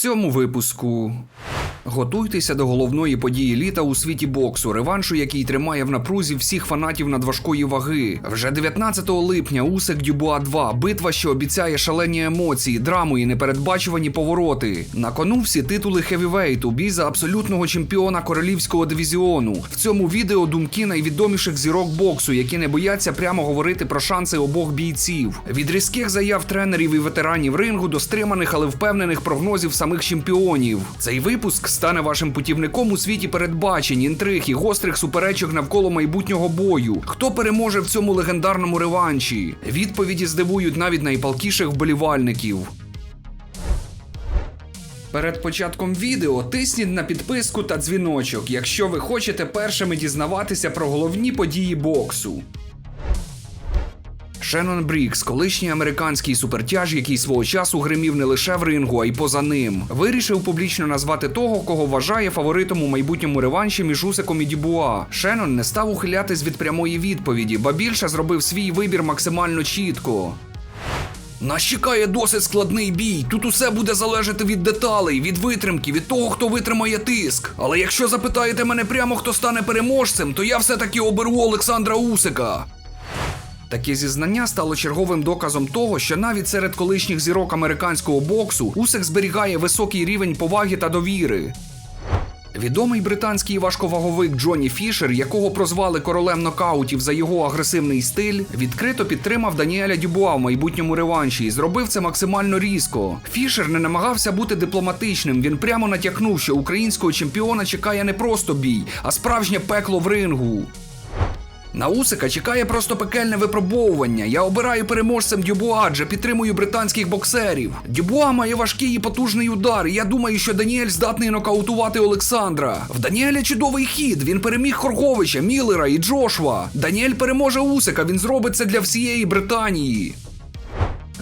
цьому випуску. Готуйтеся до головної події літа у світі боксу, реваншу, який тримає в напрузі всіх фанатів надважкої ваги. Вже 19 липня Усик Дюбуа 2. Битва, що обіцяє шалені емоції, драму і непередбачувані повороти. На кону всі титули хевівейту, бій за абсолютного чемпіона королівського дивізіону. В цьому відео думки найвідоміших зірок боксу, які не бояться прямо говорити про шанси обох бійців. Від різких заяв тренерів і ветеранів рингу до стриманих, але впевнених прогнозів самих чемпіонів. Цей випуск стане вашим путівником у світі передбачень, інтриг і гострих суперечок навколо майбутнього бою. Хто переможе в цьому легендарному реванші? Відповіді здивують навіть найпалкіших вболівальників. Перед початком відео тисніть на підписку та дзвіночок, якщо ви хочете першими дізнаватися про головні події боксу. Шеннон Брікс, колишній американський супертяж, який свого часу гримів не лише в рингу, а й поза ним, вирішив публічно назвати того, кого вважає фаворитом у майбутньому реванші між Усиком і Дюбуа. Шеннон не став ухилятись від прямої відповіді, ба більше зробив свій вибір максимально чітко. Нас чекає досить складний бій. Тут усе буде залежати від деталей, від витримки, від того, хто витримає тиск. Але якщо запитаєте мене прямо, хто стане переможцем, то я все-таки оберу Олександра Усика. Таке зізнання стало черговим доказом того, що навіть серед колишніх зірок американського боксу Усик зберігає високий рівень поваги та довіри. Відомий британський важковаговик Джонні Фішер, якого прозвали королем нокаутів за його агресивний стиль, відкрито підтримав Даніеля Дюбуа в майбутньому реванші і зробив це максимально різко. Фішер не намагався бути дипломатичним. Він прямо натякнув, що українського чемпіона чекає не просто бій, а справжнє пекло в рингу. На Усика чекає просто пекельне випробовування. Я обираю переможцем Дюбуа, адже підтримую британських боксерів. Дюбуа має важкий і потужний удар. і Я думаю, що Даніель здатний нокаутувати Олександра. В Даніеля чудовий хід. Він переміг Хорговича, Міллера і Джошва. Даніель переможе Усика. Він зробить це для всієї Британії.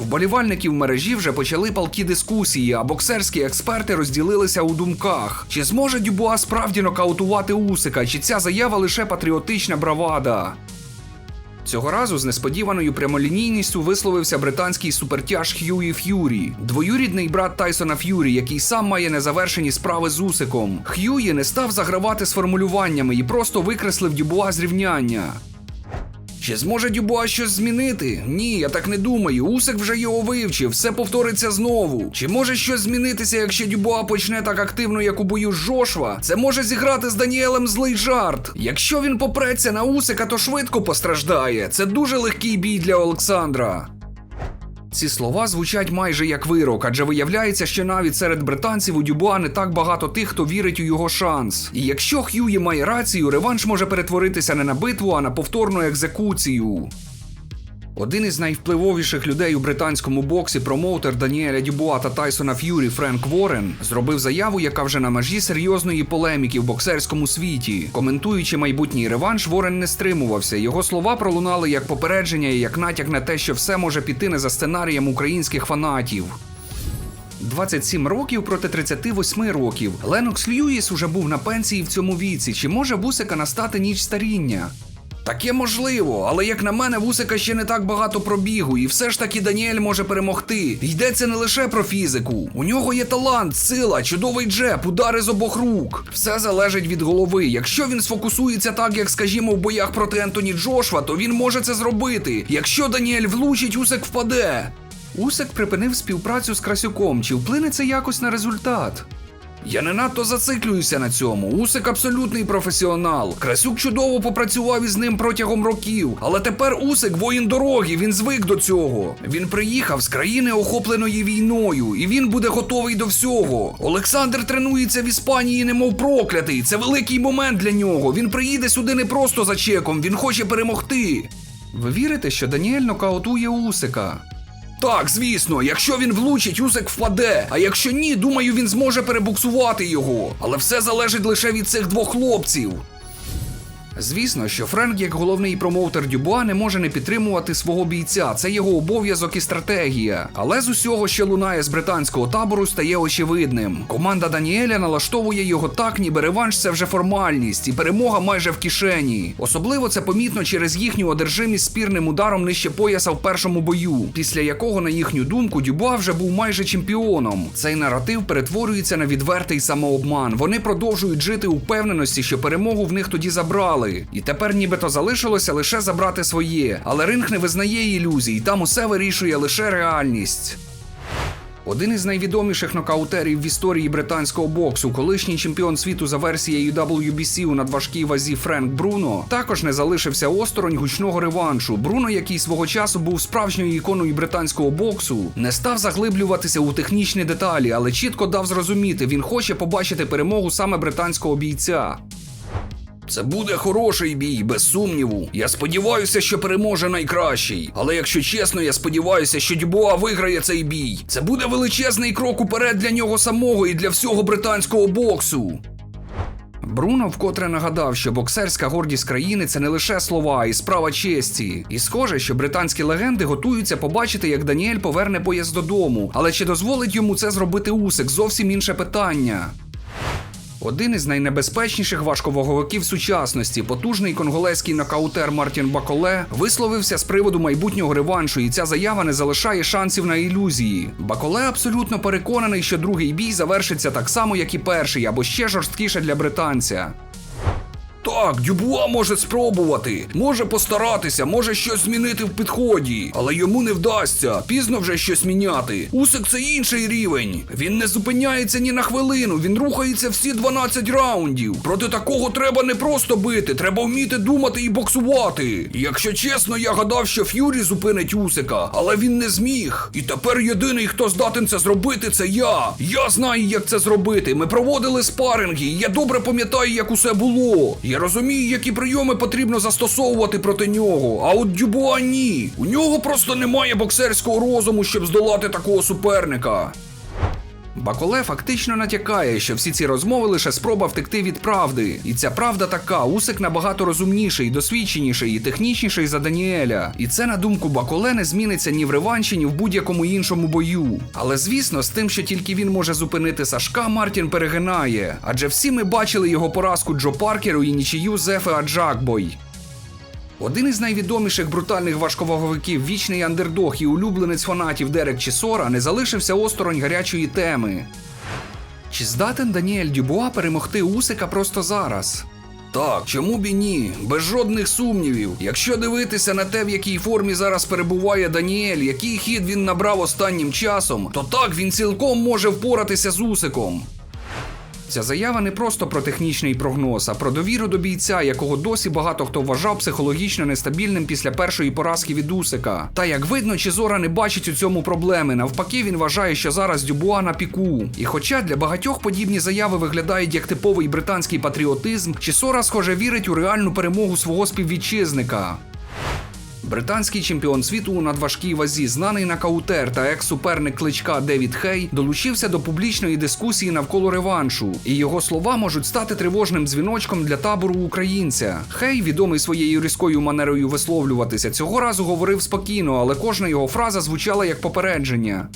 Вболівальники в мережі вже почали палкі дискусії, а боксерські експерти розділилися у думках. Чи зможе Дюбуа справді нокаутувати Усика, чи ця заява лише патріотична бравада? Цього разу з несподіваною прямолінійністю висловився британський супертяж Х'юї Ф'юрі, двоюрідний брат Тайсона Ф'юрі, який сам має незавершені справи з Усиком. Х'юї не став загравати з формулюваннями і просто викреслив Дюбуа з рівняння. Чи зможе Дюбуа щось змінити? Ні, я так не думаю. Усик вже його вивчив, все повториться знову. Чи може щось змінитися, якщо Дюбуа почне так активно, як у бою Жошва? Це може зіграти з Даніелем злий жарт. Якщо він попреться на Усика, то швидко постраждає. Це дуже легкий бій для Олександра. Ці слова звучать майже як вирок, адже виявляється, що навіть серед британців у Дюбуа не так багато тих, хто вірить у його шанс. І якщо Х'юї має рацію, реванш може перетворитися не на битву, а на повторну екзекуцію. Один із найвпливовіших людей у британському боксі, промоутер Даніеля Дюбуа та Тайсона Ф'юрі Френк Ворен, зробив заяву, яка вже на межі серйозної полеміки в боксерському світі. Коментуючи майбутній реванш, Ворен не стримувався. Його слова пролунали як попередження і як натяк на те, що все може піти не за сценарієм українських фанатів. 27 років проти 38 років. Ленокс Льюіс уже був на пенсії в цьому віці. Чи може Бусика настати ніч старіння? Таке можливо, але як на мене, Вусика ще не так багато пробігу, і все ж таки Даніель може перемогти. Йдеться не лише про фізику. У нього є талант, сила, чудовий джеб, удари з обох рук. Все залежить від голови. Якщо він сфокусується так, як скажімо, в боях проти Ентоні Джошва, то він може це зробити. Якщо Даніель влучить, Усик впаде. Усик припинив співпрацю з Красюком. Чи вплине це якось на результат? Я не надто зациклююся на цьому. Усик абсолютний професіонал. Красюк чудово попрацював із ним протягом років. Але тепер Усик воїн дороги, він звик до цього. Він приїхав з країни, охопленої війною, і він буде готовий до всього. Олександр тренується в Іспанії, немов проклятий. Це великий момент для нього. Він приїде сюди не просто за чеком, він хоче перемогти. Ви вірите, що Даніель нокаутує Усика? Так, звісно, якщо він влучить, Усик впаде. А якщо ні, думаю, він зможе перебуксувати його. Але все залежить лише від цих двох хлопців. Звісно, що Френк, як головний промоутер Дюбуа, не може не підтримувати свого бійця. Це його обов'язок і стратегія. Але з усього, що лунає з британського табору, стає очевидним. Команда Даніеля налаштовує його так, ніби реванш це вже формальність, і перемога майже в кишені. Особливо це помітно через їхню одержимість спірним ударом нижче пояса в першому бою, після якого, на їхню думку, Дюбуа вже був майже чемпіоном. Цей наратив перетворюється на відвертий самообман. Вони продовжують жити у впевненості, що перемогу в них тоді забрали. І тепер нібито залишилося лише забрати своє. Але ринг не визнає ілюзій, там усе вирішує лише реальність. Один із найвідоміших нокаутерів в історії британського боксу, колишній чемпіон світу за версією WBC у надважкій вазі Френк Бруно, також не залишився осторонь гучного реваншу. Бруно, який свого часу був справжньою іконою британського боксу, не став заглиблюватися у технічні деталі, але чітко дав зрозуміти, він хоче побачити перемогу саме британського бійця. Це буде хороший бій, без сумніву. Я сподіваюся, що переможе найкращий. Але якщо чесно, я сподіваюся, що Дюбуа виграє цей бій. Це буде величезний крок уперед для нього самого і для всього британського боксу. Бруно вкотре нагадав, що боксерська гордість країни це не лише слова, а й справа честі. І схоже, що британські легенди готуються побачити, як Даніель поверне поїзд додому. Але чи дозволить йому це зробити Усик? Зовсім інше питання. Один із найнебезпечніших важковаговиків сучасності, потужний конголезький нокаутер Мартін Баколе, висловився з приводу майбутнього реваншу, і ця заява не залишає шансів на ілюзії. Баколе абсолютно переконаний, що другий бій завершиться так само, як і перший, або ще жорсткіше для британця. Так, Дюбуа може спробувати, може постаратися, може щось змінити в підході, але йому не вдасться. Пізно вже щось міняти. Усик це інший рівень. Він не зупиняється ні на хвилину, він рухається всі 12 раундів. Проти такого треба не просто бити, треба вміти думати і боксувати. Якщо чесно, я гадав, що Ф'юрі зупинить Усика, але він не зміг. І тепер єдиний, хто здатен це зробити, це я. Я знаю, як це зробити. Ми проводили спаринги, і я добре пам'ятаю, як усе було. Я розумію, які прийоми потрібно застосовувати проти нього. А от Дюбуа ні. У нього просто немає боксерського розуму, щоб здолати такого суперника. Баколе фактично натякає, що всі ці розмови лише спроба втекти від правди. І ця правда така: Усик набагато розумніший, досвідченіший і технічніший за Даніеля. І це, на думку Баколе, не зміниться ні в реванші, ні в будь-якому іншому бою. Але звісно, з тим, що тільки він може зупинити Сашка, Мартін перегинає. Адже всі ми бачили його поразку Джо Паркеру і нічию Зефе Аджакбой. Один із найвідоміших брутальних важковаговиків, вічний андердог і улюбленець фанатів Дерек Чісора не залишився осторонь гарячої теми. Чи здатен Даніель Дюбуа перемогти Усика просто зараз? Так, чому б і ні? Без жодних сумнівів. Якщо дивитися на те, в якій формі зараз перебуває Даніель, який хід він набрав останнім часом, то так він цілком може впоратися з Усиком. Ця заява не просто про технічний прогноз, а про довіру до бійця, якого досі багато хто вважав психологічно нестабільним після першої поразки від Усика. Та як видно, Чізора не бачить у цьому проблеми. Навпаки, він вважає, що зараз Дюбуа на піку. І хоча для багатьох подібні заяви виглядають як типовий британський патріотизм, Чісора, схоже, вірить у реальну перемогу свого співвітчизника. Британський чемпіон світу у надважкій вазі, знаний нокаутер та екс-суперник кличка Девід Хей, долучився до публічної дискусії навколо реваншу, і його слова можуть стати тривожним дзвіночком для табору українця. Хей, відомий своєю різкою манерою висловлюватися, цього разу говорив спокійно, але кожна його фраза звучала як попередження.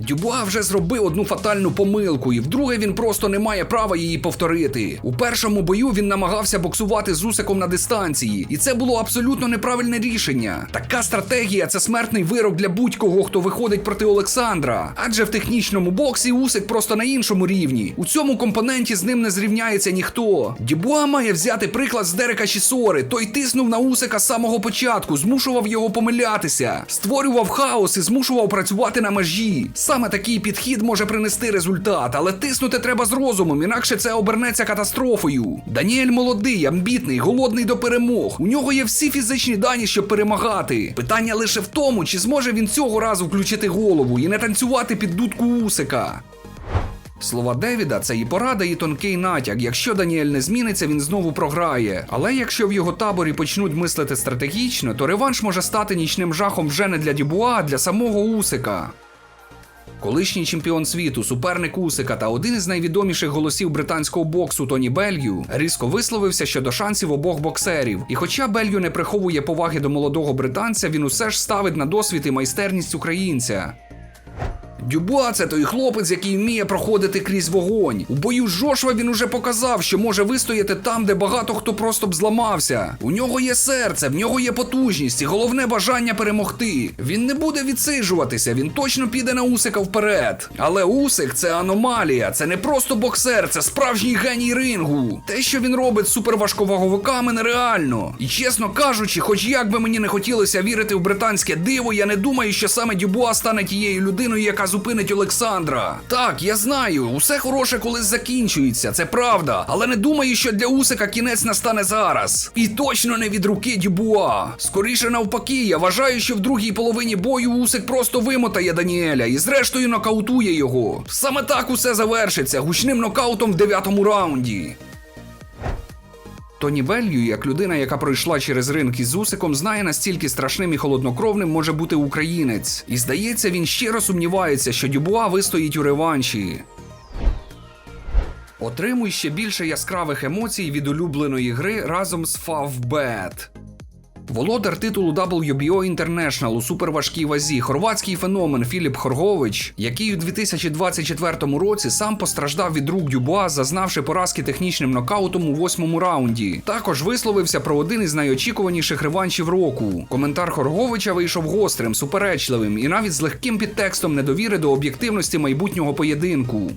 Дюбуа вже зробив одну фатальну помилку, і вдруге він просто не має права її повторити. У першому бою він намагався боксувати з Усиком на дистанції, і це було абсолютно неправильне рішення. Така стратегія це смертний вирок для будь-кого, хто виходить проти Олександра. Адже в технічному боксі Усик просто на іншому рівні. У цьому компоненті з ним не зрівняється ніхто. Дюбуа має взяти приклад з Дерека Чісори. Той тиснув на Усика з самого початку, змушував його помилятися, створював хаос і змушував працювати на межі. Саме такий підхід може принести результат, але тиснути треба з розумом, інакше це обернеться катастрофою. Даніель молодий, амбітний, голодний до перемог. У нього є всі фізичні дані, щоб перемагати. Питання лише в тому, чи зможе він цього разу включити голову і не танцювати під дудку Усика. Слова Девіда це і порада, і тонкий натяк. Якщо Даніель не зміниться, він знову програє. Але якщо в його таборі почнуть мислити стратегічно, то реванш може стати нічним жахом вже не для Дюбуа, а для самого Усика. Колишній чемпіон світу, суперник Усика та один із найвідоміших голосів британського боксу Тоні Белью різко висловився щодо шансів обох боксерів. І хоча Белью не приховує поваги до молодого британця, він усе ж ставить на досвід і майстерність українця. Дюбуа це той хлопець, який вміє проходити крізь вогонь. У бою з Жошва він уже показав, що може вистояти там, де багато хто просто б зламався. У нього є серце, в нього є потужність і головне бажання перемогти. Він не буде відсиджуватися, він точно піде на Усика вперед. Але Усик це аномалія, це не просто боксер, це справжній геній рингу. Те, що він робить з суперважковаговиками, нереально. І чесно кажучи, хоч як би мені не хотілося вірити в британське диво, я не думаю, що саме Дюбуа стане тією людиною, яка зупинить Олександра. Так, я знаю, усе хороше колись закінчується, це правда. Але не думаю, що для Усика кінець настане зараз. І точно не від руки Дюбуа. Скоріше навпаки, я вважаю, що в другій половині бою Усик просто вимотає Даніеля і зрештою нокаутує його. Саме так усе завершиться гучним нокаутом в дев'ятому раунді. Тоні Беллю, як людина, яка пройшла через ринки з Усиком, знає настільки страшним і холоднокровним може бути українець. І здається, він щиро сумнівається, що Дюбуа вистоїть у реванші. Отримуй ще більше яскравих емоцій від улюбленої гри разом з Favbet. Володар титулу WBO International у суперважкій вазі, хорватський феномен Філіп Хоргович, який у 2024 році сам постраждав від рук Дюбуа, зазнавши поразки технічним нокаутом у восьмому раунді. Також висловився про один із найочікуваніших реваншів року. Коментар Хорговича вийшов гострим, суперечливим і навіть з легким підтекстом недовіри до об'єктивності майбутнього поєдинку.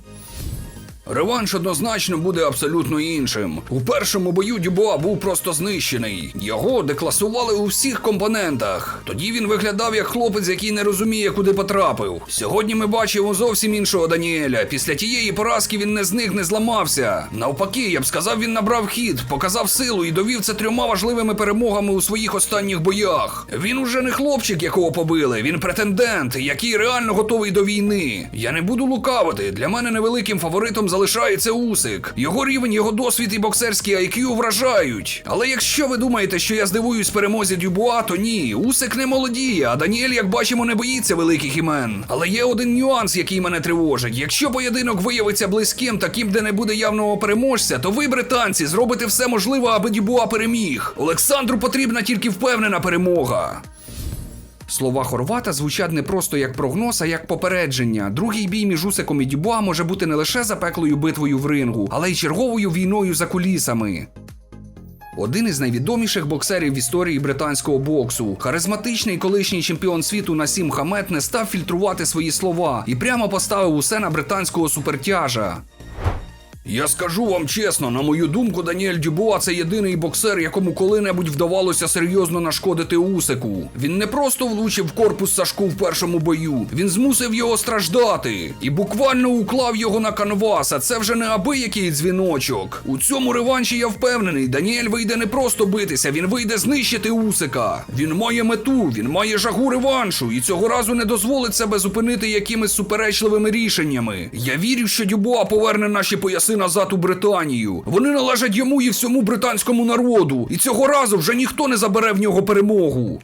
Реванш однозначно буде абсолютно іншим. У першому бою Дюбуа був просто знищений. Його декласували у всіх компонентах. Тоді він виглядав як хлопець, який не розуміє, куди потрапив. Сьогодні ми бачимо зовсім іншого Даніеля. Після тієї поразки він не зник, не зламався. Навпаки, я б сказав, він набрав хід, показав силу і довів це трьома важливими перемогами у своїх останніх боях. Він уже не хлопчик, якого побили. Він претендент, який реально готовий до війни. Я не буду лукавити. Для мене невеликим фаворитом залишається Усик. Його рівень, його досвід і боксерський IQ вражають. Але якщо ви думаєте, що я здивуюсь перемозі Дюбуа, то ні, Усик не молодіє, а Даніель, як бачимо, не боїться великих імен. Але є один нюанс, який мене тривожить. Якщо поєдинок виявиться близьким, таким, де не буде явного переможця, то ви, британці, зробите все можливе, аби Дюбуа переміг. Олександру потрібна тільки впевнена перемога. Слова Хорвата звучать не просто як прогноз, а як попередження. Другий бій між Усиком і Дюбуа може бути не лише запеклою битвою в рингу, але й черговою війною за кулісами. Один із найвідоміших боксерів в історії британського боксу, харизматичний колишній чемпіон світу Насім Хамет не став фільтрувати свої слова і прямо поставив усе на британського супертяжа. Я скажу вам чесно, на мою думку, Даніель Дюбуа це єдиний боксер, якому коли-небудь вдавалося серйозно нашкодити Усику. Він не просто влучив корпус Сашку в першому бою, він змусив його страждати і буквально уклав його на канвас. А це вже не абиякий дзвіночок. У цьому реванші я впевнений, Даніель вийде не просто битися, він вийде знищити Усика. Він має мету, він має жагу реваншу, і цього разу не дозволить себе зупинити якимись суперечливими рішеннями. Я вірю, що Дюбуа поверне наші пояси назад у Британію. Вони належать йому і всьому британському народу. І цього разу вже ніхто не забере в нього перемогу.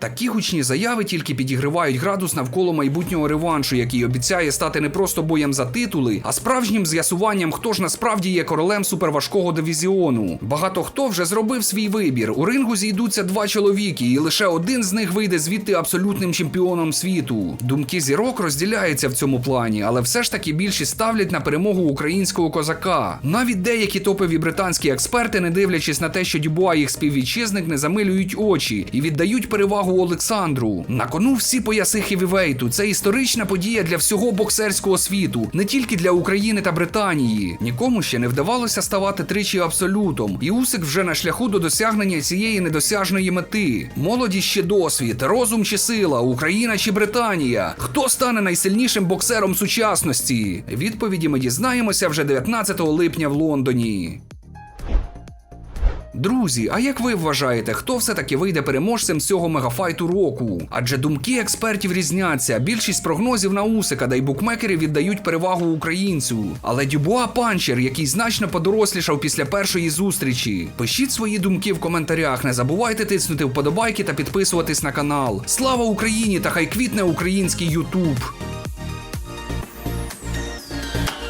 Такі гучні заяви тільки підігривають градус навколо майбутнього реваншу, який обіцяє стати не просто боєм за титули, а справжнім з'ясуванням, хто ж насправді є королем суперважкого дивізіону. Багато хто вже зробив свій вибір. У рингу зійдуться два чоловіки, і лише один з них вийде звідти абсолютним чемпіоном світу. Думки зірок розділяються в цьому плані, але все ж таки більшість ставлять на перемогу українського козака. Навіть деякі топові британські експерти, не дивлячись на те, що Дюбуа їх співвітчизник, не замилюють очі і віддають перевагу Олександру. На кону всі пояси хевівейту. Це історична подія для всього боксерського світу, не тільки для України та Британії. Нікому ще не вдавалося ставати тричі абсолютом, і Усик вже на шляху до досягнення цієї недосяжної мети. Молодість чи досвід, розум чи сила, Україна чи Британія. Хто стане найсильнішим боксером сучасності? Відповіді ми дізнаємося вже 19 липня в Лондоні. Друзі, а як ви вважаєте, хто все-таки вийде переможцем цього мегафайту року? Адже думки експертів різняться. Більшість прогнозів на Усика, да й букмекери віддають перевагу українцю. Але Дюбуа панчер, який значно подорослішав після першої зустрічі. Пишіть свої думки в коментарях. Не забувайте тиснути вподобайки та підписуватись на канал. Слава Україні та хай квітне український Ютуб!